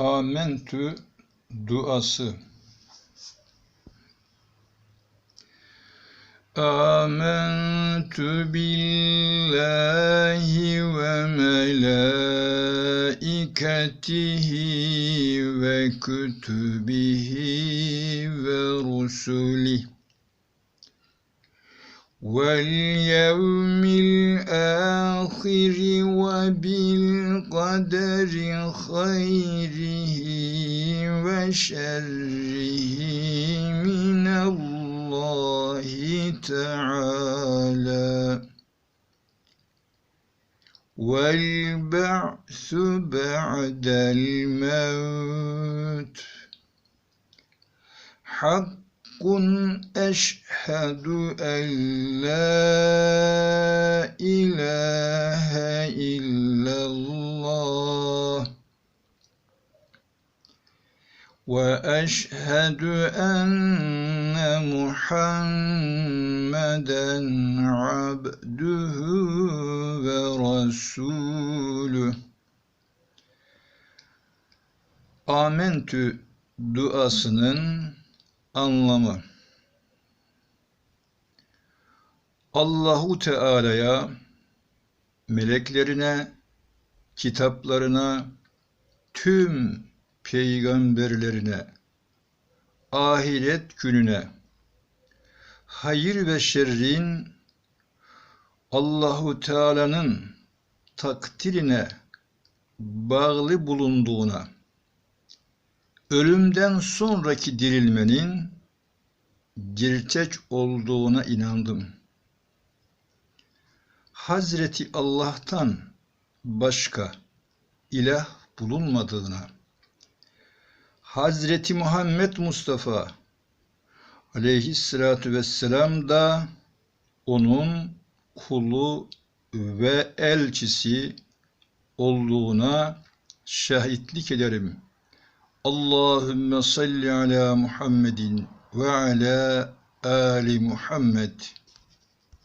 Amentü duası. Amentü billahi ve melaiketihi ve kütübihi ve rusulih. واليوم الآخر وبالقدر خيره وشره من الله تعالى والبعث بعد الموت حق أشهد أن لا وأشهد أن محمدا عبده ورسوله Amentü duasının anlamı Allahu Teala'ya, meleklerine, kitaplarına, tüm peygamberlerine, ahiret gününe, hayır ve şerrin Allahu Teala'nın takdirine bağlı bulunduğuna, ölümden sonraki dirilmenin gerçek olduğuna inandım. Hazreti Allah'tan başka ilah bulunmadığına, Hazreti Muhammed Mustafa aleyhissalatu vesselam da onun kulu ve elçisi olduğuna şahitlik ederim. Allahümme salli ala Muhammedin ve ala Ali Muhammed.